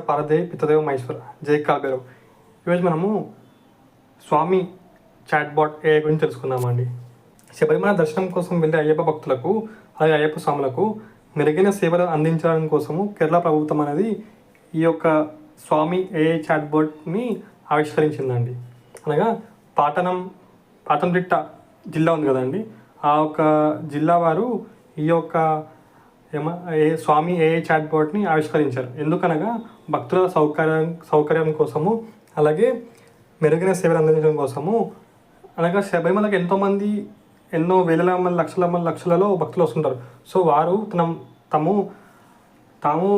పారదే పితదేవ మహేశ్వర. జై కాల్బేరవ్ ఈరోజు మనము స్వామి చాట్ బాట్ ఏ గురించి తెలుసుకుందామండి శబరిమల దర్శనం కోసం వెళ్ళే అయ్యప్ప భక్తులకు అలాగే అయ్యప్ప స్వాములకు మెరుగైన సేవలు అందించడం కోసము కేరళ ప్రభుత్వం అనేది ఈ యొక్క స్వామి ఏ చాట్ బాట్ని ఆవిష్కరించిందండి. అనగా పాటనం పాటంతిట్ట జిల్లా ఉంది కదండి. ఆ యొక్క జిల్లా వారు ఈ యొక్క ఏమ ఏ స్వామి ఏఏ చాట్ బోట్ని ఆవిష్కరించారు. ఎందుకనగా భక్తుల సౌకర్యం సౌకర్యం కోసము అలాగే మెరుగైన సేవలు అందించడం కోసము. అనగా శబరిమలకి ఎంతోమంది ఎన్నో వేల మంది లక్షల మంది లక్షలలో భక్తులు వస్తుంటారు. సో వారు తన తము తాము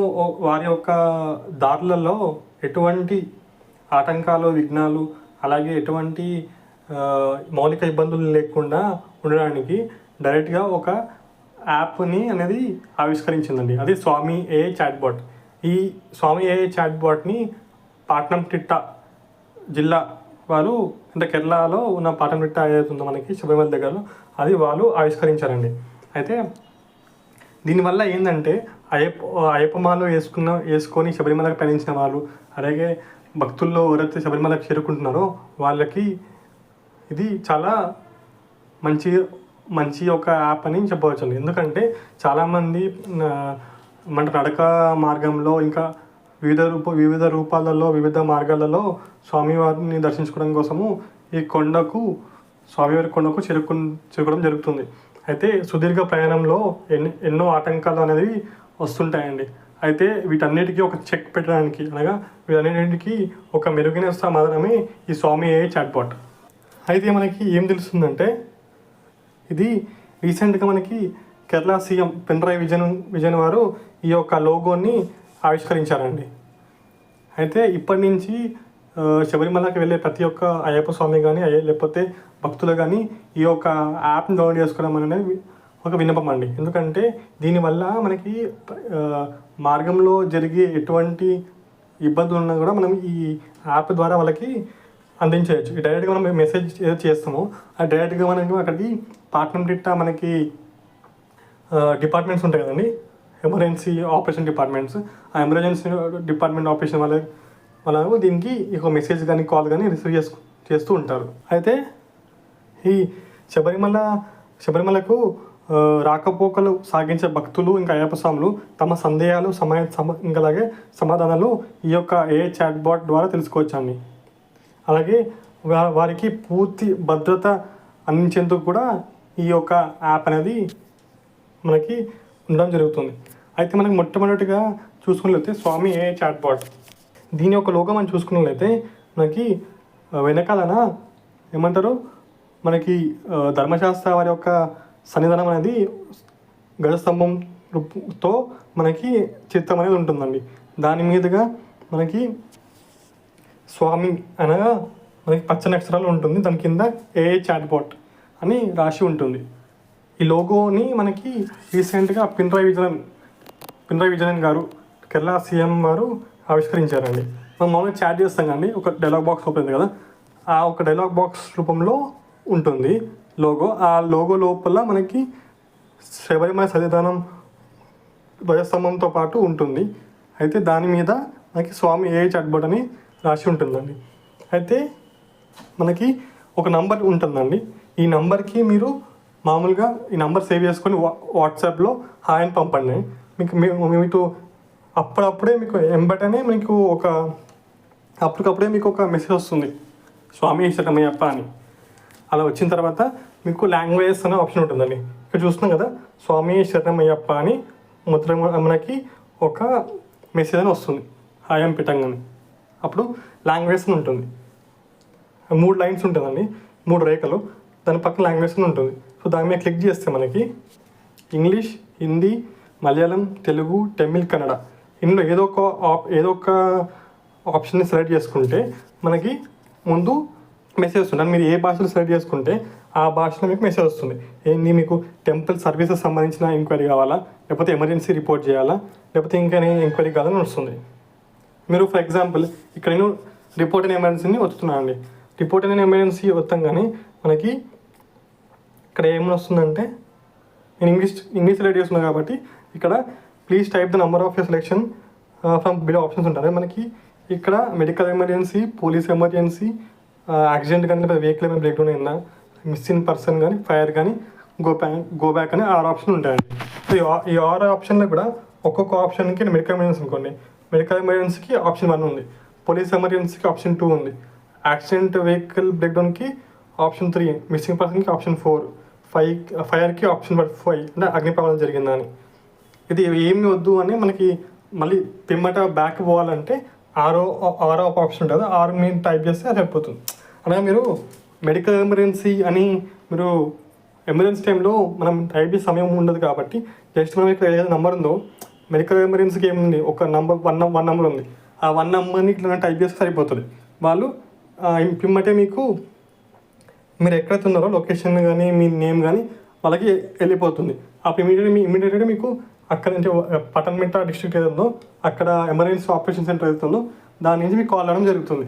వారి యొక్క దారులలో ఎటువంటి ఆటంకాలు విఘ్నాలు అలాగే ఎటువంటి మౌలిక ఇబ్బందులు లేకుండా ఉండడానికి డైరెక్ట్గా ఒక యాప్ని అనేది ఆవిష్కరించిందండి. అది స్వామి ఏ చాట్బాట్. ఈ స్వామి ఏ చాట్బాట్ని పాట్నం తిట్ట జిల్లా వారు అంటే కేరళలో ఉన్న పాటంతిట్ట ఏదైతే ఉందో మనకి శబరిమల దగ్గరలో అది వాళ్ళు ఆవిష్కరించారండి. అయితే దీనివల్ల ఏంటంటే అయ్యప్ప అయ్యప్పమాలు వేసుకున్న వేసుకొని శబరిమలకు పయనించిన వాళ్ళు అలాగే భక్తుల్లో ఎవరైతే శబరిమలకు చేరుకుంటున్నారో వాళ్ళకి ఇది చాలా మంచి మంచి ఒక యాప్ అని చెప్పవచ్చు ఎందుకంటే చాలామంది మన నడక మార్గంలో ఇంకా వివిధ రూప వివిధ రూపాలలో వివిధ మార్గాలలో స్వామివారిని దర్శించుకోవడం కోసము ఈ కొండకు స్వామివారి కొండకు చేరుకు చేరుకోవడం జరుగుతుంది. అయితే సుదీర్ఘ ప్రయాణంలో ఎన్ని ఎన్నో ఆటంకాలు అనేవి వస్తుంటాయండి. అయితే వీటన్నిటికీ ఒక చెక్ పెట్టడానికి అనగా వీటన్నిటికీ ఒక మెరుగైన సమాధానమే ఈ స్వామి ఏ చాట్బాట్. అయితే మనకి ఏం తెలుస్తుందంటే ఇది రీసెంట్గా మనకి కేరళ సీఎం పినరాయి విజయన్ విజయన్ వారు ఈ యొక్క లోగోని ఆవిష్కరించారండి. అయితే ఇప్పటి నుంచి శబరిమలకి వెళ్ళే ప్రతి ఒక్క అయ్యప్ప స్వామి కానీ అయ్యే లేకపోతే భక్తులు కానీ ఈ యొక్క యాప్ని డౌన్లోడ్ చేసుకోవడం అనేది ఒక విన్నపం అండి. ఎందుకంటే దీనివల్ల మనకి మార్గంలో జరిగే ఎటువంటి ఇబ్బందులు ఉన్నా కూడా మనం ఈ యాప్ ద్వారా వాళ్ళకి అందించేయచ్చు డైరెక్ట్గా మనం మెసేజ్ ఏదో చేస్తామో. ఆ డైరెక్ట్గా మనకి అక్కడికి పాట్నం తిట్ట మనకి డిపార్ట్మెంట్స్ ఉంటాయి కదండి. ఎమర్జెన్సీ ఆపరేషన్ డిపార్ట్మెంట్స్ ఆ ఎమర్జెన్సీ డిపార్ట్మెంట్ ఆపరేషన్ వాళ్ళ వాళ్ళు దీనికి ఒక మెసేజ్ కానీ కాల్ కానీ రిసీవ్ చేసు చేస్తూ ఉంటారు. అయితే ఈ శబరిమల శబరిమలకు రాకపోకలు సాగించే భక్తులు ఇంకా అయ్యప్ప స్వాములు తమ సందేహాలు సమయ సమ ఇంకా అలాగే సమాధానాలు ఈ యొక్క ఏ చాట్ బాట్ ద్వారా తెలుసుకోవచ్చండి. అలాగే వారికి పూర్తి భద్రత అందించేందుకు కూడా ఈ యొక్క యాప్ అనేది మనకి ఉండడం జరుగుతుంది. అయితే మనకి మొట్టమొదటిగా చూసుకున్నట్లయితే స్వామి ఏ చాట్ బాట్ దీని యొక్క లోగో మనం చూసుకున్నట్లయితే మనకి వెనకాలన ఏమంటారు? మనకి ధర్మశాస్త్ర వారి యొక్క సన్నిధానం అనేది గజస్తంభం రూపంతో మనకి చిత్రం అనేది ఉంటుందండి. దాని మీదుగా మనకి స్వామి అనగా మనకి పచ్చని అక్షరాలు ఉంటుంది. దాని కింద ఏ చాట్బాట్ అని రాసి ఉంటుంది. ఈ లోగోని మనకి రీసెంట్గా పినరాయి విజయన్ పినరాయి విజయన్ గారు కేరళ సీఎం వారు ఆవిష్కరించారండి. మనం మామూలుగా చాట్ చేస్తాం కానీ ఒక డైలాగ్ బాక్స్ ఓపెన్ కదా? ఆ ఒక డైలాగ్ బాక్స్ రూపంలో ఉంటుంది లోగో. ఆ లోగో లోపల మనకి శబరిమల సన్నిధానం ధ్వజస్తంభంతో పాటు ఉంటుంది. అయితే దాని మీద మనకి స్వామి ఏ చట్బట్ అని రాసి ఉంటుందండి. అయితే మనకి ఒక నంబర్ ఉంటుందండి. ఈ నంబర్కి మీరు మామూలుగా ఈ నంబర్ సేవ్ చేసుకొని వా వాట్సాప్లో హాయ్ అని పంపండి. మీకు మీ- మీకు అప్పుడప్పుడే మీకు ఎంబటనే మీకు ఒక అప్పటికప్పుడే మీకు ఒక మెసేజ్ వస్తుంది. స్వామి శరణమయ్యప్ప అని. అలా వచ్చిన తర్వాత మీకు లాంగ్వేజెస్ అనే ఆప్షన్ ఉంటుందండి. ఇక్కడ చూస్తున్నాం కదా స్వామి శరణమయ్యప్ప అని ముద్ర మనకి ఒక మెసేజ్ అని వస్తుంది. హాయం పిటంగాని అప్పుడు లాంగ్వేజ్ అని ఉంటుంది. మూడు లైన్స్ ఉంటుందండి. మూడు రేఖలు. దాని పక్కన లాంగ్వేజ్ అని ఉంటుంది. సో దాని మీద క్లిక్ చేస్తే మనకి ఇంగ్లీష్ హిందీ మలయాళం తెలుగు తమిళ్ కన్నడ ఇందులో ఏదో ఒక ఆప్ ఏదో ఒక ఆప్షన్ని సెలెక్ట్ చేసుకుంటే మనకి ముందు మెసేజ్ వస్తుంది. మీరు ఏ భాషలో సెలెక్ట్ చేసుకుంటే ఆ భాషలో మీకు మెసేజ్ వస్తుంది. ఏంది మీకు టెంపుల్ సర్వీసెస్ సంబంధించిన ఎంక్వైరీ కావాలా? లేకపోతే ఎమర్జెన్సీ రిపోర్ట్ చేయాలా? లేకపోతే ఇంకా ఎంక్వైరీ కావాలని వస్తుంది. మీరు ఫర్ ఎగ్జాంపుల్ ఇక్కడ నేను రిపోర్ట్ అండ్ ఎమర్జెన్సీని వస్తున్నాను అండి రిపోర్ట్ అండ్ ఎమర్జెన్సీ వస్తాం కానీ మనకి ఇక్కడ ఏమైనా వస్తుందంటే నేను ఇంగ్లీష్ ఇంగ్లీష్ రిలేట్ చేస్తున్నాను కాబట్టి ఇక్కడ please type the number of your selection from below options ఉంటాయి. మనకి ఇక్కడ medical emergency police emergency accident కానీ లేదా వెహికల్ ఏమైనా బ్రేక్ డౌన్ అయిందా మిస్సింగ్ పర్సన్ కానీ ఫైర్ కానీ గో బ్యాక్ గో బ్యాక్ అని ఆరు ఆప్షన్ ఉంటాయండి. ఈ ఈ ఆరు ఆప్షన్లో కూడా ఒక్కొక్క ఆప్షన్కి మెడికల్ ఎమర్జెన్సీ అనుకోండి. మెడికల్ ఎమర్జెన్సీకి ఆప్షన్ వన్ ఉంది. పోలీస్ ఎమర్జెన్సీకి ఆప్షన్ టూ ఉంది. యాక్సిడెంట్ వెహికల్ బ్రేక్డౌన్కి ఆప్షన్ త్రీ మిస్సింగ్ పర్సన్కి ఆప్షన్ ఫోర్ ఫైవ్ ఫైర్కి ఆప్షన్ ఫైవ్ అంటే అగ్ని ప్రమాదం జరిగిందా అని ఇది ఏమి వద్దు అని మనకి మళ్ళీ పిమ్మట బ్యాక్ పోవాలంటే ఆరో ఆరో ఆప్షన్ ఉంటుంది. ఆరు మీరు టైప్ చేస్తే అది అయిపోతుంది. అలాగే మీరు మెడికల్ ఎమర్జెన్సీ అని మీరు ఎమర్జెన్సీ టైంలో మనం టైప్ చేసే సమయం ఉండదు కాబట్టి జస్ట్ మనం ఇక్కడ ఏదైతే నెంబర్ ఉందో మెడికల్ ఎమర్జెన్సీకి ఏముంది? ఒక నంబర్ వన్ వన్ నెంబర్ ఉంది. ఆ వన్ నెంబర్ని ఇట్లా టైప్ చేస్తే సరిపోతుంది. వాళ్ళు ఆ, పిమ్మటే మీకు మీరు ఎక్కడైతే ఉన్నారో లొకేషన్ కానీ మీ నేమ్ కానీ వాళ్ళకి వెళ్ళిపోతుంది. అప్పుడు ఇమీడియట్ మీ ఇమీడియట్గా మీకు అక్కడ నుంచి పటన్మిట్ట డిస్ట్రిక్ట్ ఏదో అక్కడ ఎమర్జెన్సీ ఆపరేషన్ సెంటర్ ఏదైతుందో దాని నుంచి మీకు కాల్ రావడం జరుగుతుంది.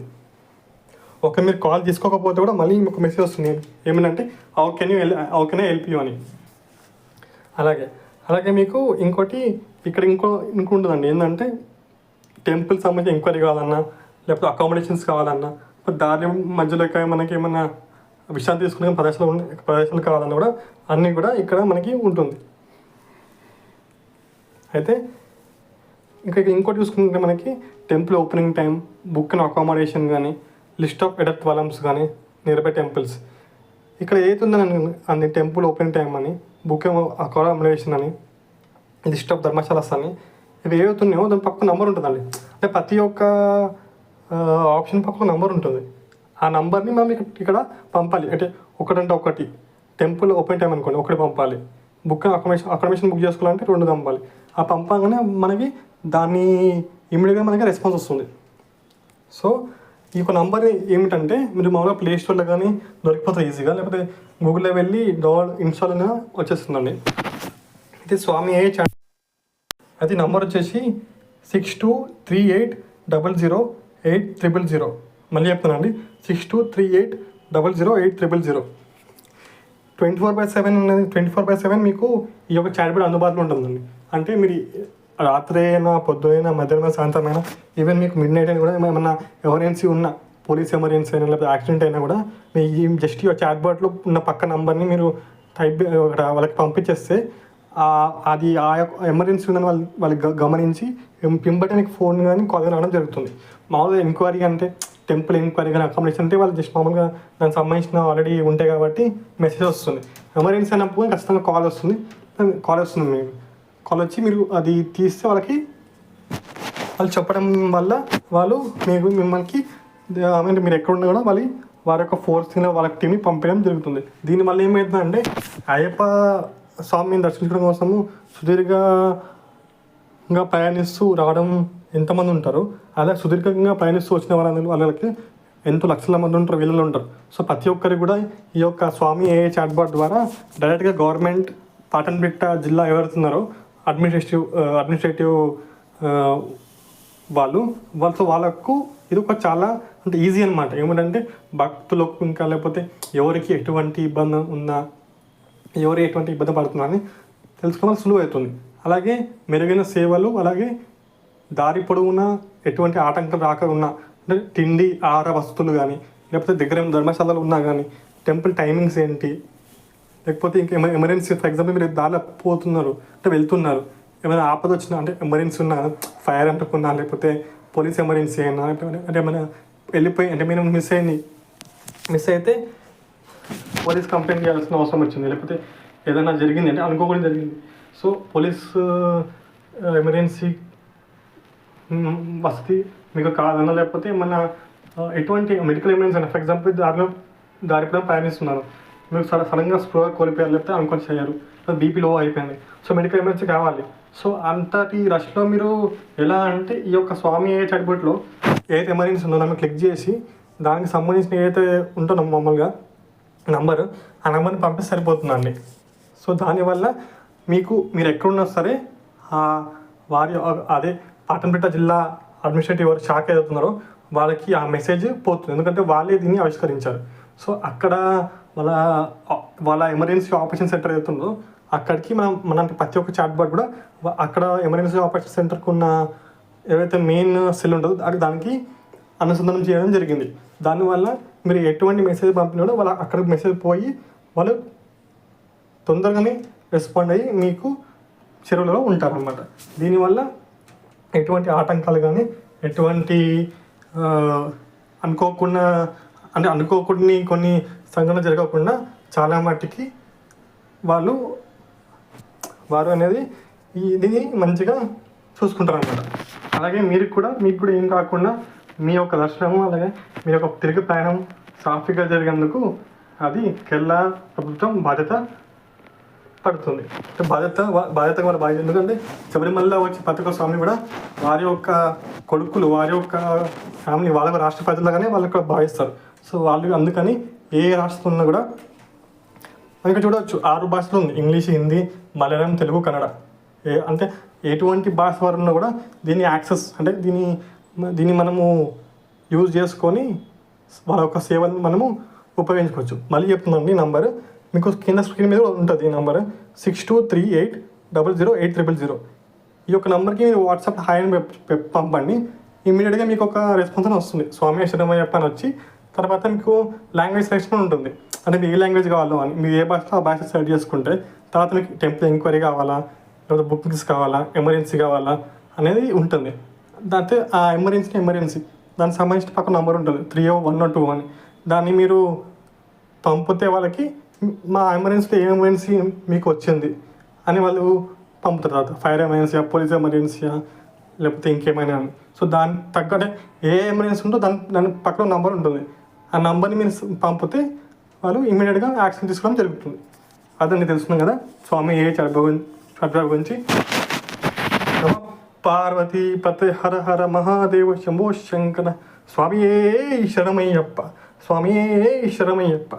ఓకే మీరు కాల్ తీసుకోకపోతే కూడా మళ్ళీ మీకు మెసేజ్ వస్తుంది. ఏమిటంటే ఓకేనే ఓకేనే హెల్ప్ యూ అని. అలాగే అలాగే మీకు ఇంకోటి ఇక్కడ ఇంకో ఇంకో ఉంటుందండి ఏంటంటే టెంపుల్ సంబంధించి ఎంక్వైరీ కావాలన్నా లేకపోతే అకామిడేషన్స్ కావాలన్నా దారి మధ్యలో మనకి ఏమన్నా విశ్రాంతి తీసుకునే ప్రదేశాలు ప్రదేశాలు కావాలన్నా కూడా అన్నీ కూడా ఇక్కడ మనకి ఉంటుంది. అయితే ఇంకా ఇక్కడ ఇంకోటి చూసుకుంటే మనకి temple opening time book and accommodation కానీ లిస్ట్ ఆఫ్ ఎడత్ వలమ్స్ కానీ నియర్బై టెంపుల్స్. ఇక్కడ ఏతుందని అంది టెంపుల్ ఓపెనింగ్ టైం అని బుక్ అకామిడేషన్ అని లిస్ట్ ఆఫ్ ధర్మశాలస్ అని ఇవి ఏవైతున్నాయో దాని పక్క నంబర్ ఉంటుందండి. అంటే ప్రతి ఒక్క ఆప్షన్ పక్క నంబర్ ఉంటుంది. ఆ నంబర్ని మనం ఇక్కడ పంపాలి. అంటే ఒకటంటే ఒకటి. టెంపుల్ ఓపెన్ టైం అనుకోండి ఒకటి పంపాలి. బుక్ అకామిడేషన్ అకామిడేషన్ బుక్ చేసుకోవాలంటే రెండు పంపాలి. ఆ పంపగానే మనకి దాన్ని ఇమీడియట్గా మనకి రెస్పాన్స్ వస్తుంది. సో ఈ యొక్క నంబర్ ఏమిటంటే మీరు మామూలుగా ప్లే స్టోర్లో కానీ దొరికిపోతుంది ఈజీగా లేకపోతే గూగుల్లో వెళ్ళి డౌన్ ఇన్స్టాల్ అయినా వచ్చేస్తుందండి. ఇది స్వామి ఏ ఛానల్ అది నంబర్ వచ్చేసి six two three eight double zero eight triple zero మళ్ళీ చెప్తానండి six two three eight double zero eight triple zero twenty four by seven ఉన్నది ట్వంటీ ఫోర్ బై సెవెన్ మీకు ఈ యొక్క చాట్ బోర్డ్ అందుబాటులో ఉంటుందండి. అంటే మీరు రాత్రి అయినా పొద్దునైనా మధ్యాహ్నం సాయంత్రమైనా ఈవెన్ మీకు మిడ్ నైట్ అయినా కూడా ఏమన్నా ఎమర్జెన్సీ ఉన్న పోలీస్ ఎమర్జెన్సీ అయినా లేకపోతే యాక్సిడెంట్ అయినా కూడా మీ ఈ జస్ట్ ఈ చాట్ బోర్డ్లో ఉన్న పక్క నంబర్ని మీరు టైప్ వాళ్ళకి పంపించేస్తే అది ఆ యొక్క ఎమర్జెన్సీ ఉందని వాళ్ళు వాళ్ళు గమనించి పింబటి ఫోన్ కానీ కాల్ రావడం జరుగుతుంది. మామూలుగా ఎంక్వైరీ అంటే టెంపుల్ ఎంక్వైరీ కానీ అకామిడేషన్ అంటే వాళ్ళు జస్ట్ మామూలుగా దానికి సంబంధించిన ఆల్రెడీ ఉంటాయి కాబట్టి మెసేజ్ వస్తుంది. ఎమర్జెన్సీ అయినప్పుడు ఖచ్చితంగా కాల్ వస్తుంది. కాల్ వస్తుంది మీకు కాల్ వచ్చి మీరు అది తీస్తే వాళ్ళకి వాళ్ళు చెప్పడం వల్ల వాళ్ళు మీకు మిమ్మల్ని అంటే మీరు ఎక్కడ ఉన్నా కూడా వాళ్ళు వారి యొక్క ఫోర్స్ వాళ్ళ టీంని పంపించడం జరుగుతుంది. దీనివల్ల ఏమవుతుందంటే అయ్యప్ప స్వామిని దర్శించడం కోసము సుదీర్ఘంగా ప్రయాణిస్తూ రావడం ఎంతమంది ఉంటారు? అలా సుదీర్ఘంగా ప్రయాణిస్తూ వచ్చిన వాళ్ళందరూ వాళ్ళకి ఎంతో లక్షల మంది ఉంటారు వీళ్ళు ఉంటారు. సో ప్రతి ఒక్కరికి కూడా ఈ యొక్క స్వామి ఏ చాట్బాట్ ద్వారా డైరెక్ట్గా గవర్నమెంట్ పాటన్పిట్ట జిల్లా ఎవరుతున్నారో అడ్మినిస్ట్రేటివ్ అడ్మినిస్ట్రేటివ్ వాళ్ళు వాళ్ళతో వాళ్ళకు ఇది ఒక చాలా అంటే ఈజీ అనమాట ఏమిటంటే భక్తులకు ఇంకా లేకపోతే ఎవరికి ఎటువంటి ఇబ్బంది ఉన్నా ఎవరు ఎటువంటి ఇబ్బంది పడుతున్నారని తెలుసుకోవడం సులువు అవుతుంది అలాగే మెరుగైన సేవలు అలాగే దారి పొడవునా ఎటువంటి ఆటంకం రాకుండా అంటే తిండి ఆహార వస్తువులు కానీ లేకపోతే దగ్గర ధర్మశాలలు ఉన్నా కానీ టెంపుల్ టైమింగ్స్ ఏంటి? లేకపోతే ఇంకా ఎమర్జెన్సీ ఫర్ ఎగ్జాంపుల్ మీరు దారిలో పోతున్నారు అంటే వెళ్తున్నారు ఏమైనా ఆపద వచ్చినా అంటే ఎమర్జెన్సీ ఉన్నా ఫైర్ అంటుకున్నా లేకపోతే పోలీస్ ఎమర్జెన్సీ అయినా అంటే ఏమైనా వెళ్ళిపోయి అంటే మీరు మిస్ అయింది మిస్ అయితే పోలీస్ కంప్లైంట్ చేయాల్సిన అవసరం వచ్చింది. లేకపోతే ఏదైనా జరిగింది అంటే అనుకోకుండా జరిగింది. సో పోలీస్ ఎమర్జెన్సీ వసతి మీకు కాదన్నా లేకపోతే మన ఎటువంటి మెడికల్ ఎమర్జెన్సీ అన్న ఫర్ ఎగ్జాంపుల్ దారిలో దారిపై ప్రయాణిస్తున్నారు. మీకు సడ సడన్గా స్పృహ కోల్పోయారు లేకపోతే అన్కాన్షియస్ అయ్యారు బీపీ లో అయిపోయింది. సో మెడికల్ ఎమర్జెన్సీ కావాలి. సో అంతటి రష్లో మీరు ఎలా అంటే ఈ యొక్క స్వామి ఏ చడిబొట్లో ఏదైతే ఎమర్జెన్సీ ఉందో దాన్ని క్లిక్ చేసి దానికి సంబంధించిన ఏదైతే ఉంటుందో మామూలుగా నంబర్ ఆ నెంబర్ని పంపిస్తే సరిపోతుందండి సో దానివల్ల మీకు మీరు ఎక్కడున్నా సరే ఆ వారి అదే పాటంపేట జిల్లా అడ్మినిస్ట్రేటివ్ ఎవరు షాక్ ఏదవుతున్నారో వాళ్ళకి ఆ మెసేజ్ పోతుంది. ఎందుకంటే వాళ్ళే దీన్ని ఆవిష్కరించారు. సో అక్కడ వాళ్ళ వాళ్ళ ఎమర్జెన్సీ ఆపరేషన్ సెంటర్ ఏదవుతుందో అక్కడికి మనం మన ప్రతి ఒక్క చాట్ బాట్ కూడా అక్కడ ఎమర్జెన్సీ ఆపరేషన్ సెంటర్కి ఉన్న ఏవైతే మెయిన్ సెల్ ఉంటుందో అది దానికి అనుసంధానం చేయడం జరిగింది. దానివల్ల మీరు ఎటువంటి మెసేజ్ పంపినాడో వాళ్ళు అక్కడికి మెసేజ్ పోయి వాళ్ళు తొందరగానే రెస్పాండ్ అయ్యి మీకు చెరువులో ఉంటారనమాట దీనివల్ల ఎటువంటి ఆటంకాలు కానీ ఎటువంటి అనుకోకుండా అంటే అనుకోకుండా కొన్ని సంఘటనలు జరగకుండా చాలా మట్టికి వాళ్ళు వారు అనేది ఇది మంచిగా చూసుకుంటారు అనమాట అలాగే మీరు కూడా మీకు కూడా ఏం కాకుండా మీ యొక్క దర్శనం అలాగే మీ యొక్క తిరిగి ప్రయాణం సాఫీగా జరిగేందుకు అది కేరళ ప్రభుత్వం బాధ్యత పడుతుంది. అంటే బాధ్యత బాధ్యత వాళ్ళ బాధ్యత ఎందుకంటే శబరిమల వచ్చి ప్రతి ఒక్క స్వామి కూడా వారి యొక్క కొడుకులు వారి యొక్క ఫ్యామిలీ వాళ్ళ యొక్క రాష్ట్ర ప్రజలుగానే వాళ్ళు ఇక్కడ భావిస్తారు. సో వాళ్ళు అందుకని ఏ రాష్ట్రంలో ఉన్నా కూడా మనకి చూడవచ్చు ఆరు భాషలు ఉంది. ఇంగ్లీష్ హిందీ మలయాళం తెలుగు కన్నడ. ఏ అంటే ఎటువంటి భాష వారు ఉన్నా కూడా దీన్ని యాక్సెస్ అంటే దీని దీన్ని మనము యూజ్ చేసుకొని వాళ్ళ యొక్క సేవలను మనము ఉపయోగించుకోవచ్చు. మళ్ళీ చెప్తున్నాను ఈ నంబర్ మీకు కింద స్క్రీన్ మీద ఉంటుంది ఈ number. Six two three eight double zero eight triple zero. ఈ యొక్క నెంబర్కి మీరు వాట్సాప్ హాయ్ అని పంపండి. ఇమీడియట్గా మీకు ఒక రెస్పాన్స్ అని వస్తుంది. స్వామి శరణమయ్యప్ప అని వచ్చి తర్వాత మీకు లాంగ్వేజ్ సెలెక్షన్ ఉంటుంది. అంటే మీకు ఏ లాంగ్వేజ్ కావాలో అని మీరు ఏ భాషలో ఆ భాష సెలెక్ట్ చేసుకుంటే తర్వాత మీకు టెంపుల్ ఎంక్వైరీ కావాలా లేకపోతే బుకింగ్స్ కావాలా ఎమర్జెన్సీ కావాలా అనేది ఉంటుంది. దాంతో ఆ ఎమర్జెన్సీ ఎమర్జెన్సీ దానికి సంబంధించిన పక్కన నంబర్ ఉంటుంది. Three O one O two అని. దాన్ని మీరు పంపితే వాళ్ళకి మా ఎమర్జెన్సీలో ఏ ఎమర్జెన్సీ మీకు వచ్చింది అని వాళ్ళు పంపుతారు తర్వాత. ఫైర్ ఎమర్జెన్సీ పోలీస్ ఎమర్జెన్సీయా లేకపోతే ఇంకేమైనా అని. సో దాని తగ్గట్టే ఏ ఎమర్జెన్సీ ఉందో దాని దాని పక్కన నంబర్ ఉంటుంది. ఆ నంబర్ని మీరు పంపితే వాళ్ళు ఇమీడియట్గా యాక్షన్ తీసుకోవడం జరుగుతుంది. నేను తెలుసుకున్నాను కదా. స్వామి ఏ చర్భ చర్భ గురించి ಪಾರ್ವತಿ ಪತೆ ಹರ ಹರ ಮಹಾದೇವ ಶಂಭೋ ಶಂಕರ. ಸ್ವಾಮಿಯೇ ಶರಮಯ್ಯಪ್ಪ ಸ್ವಾಮಿಯೇ ಶರಮಯ್ಯಪ್ಪ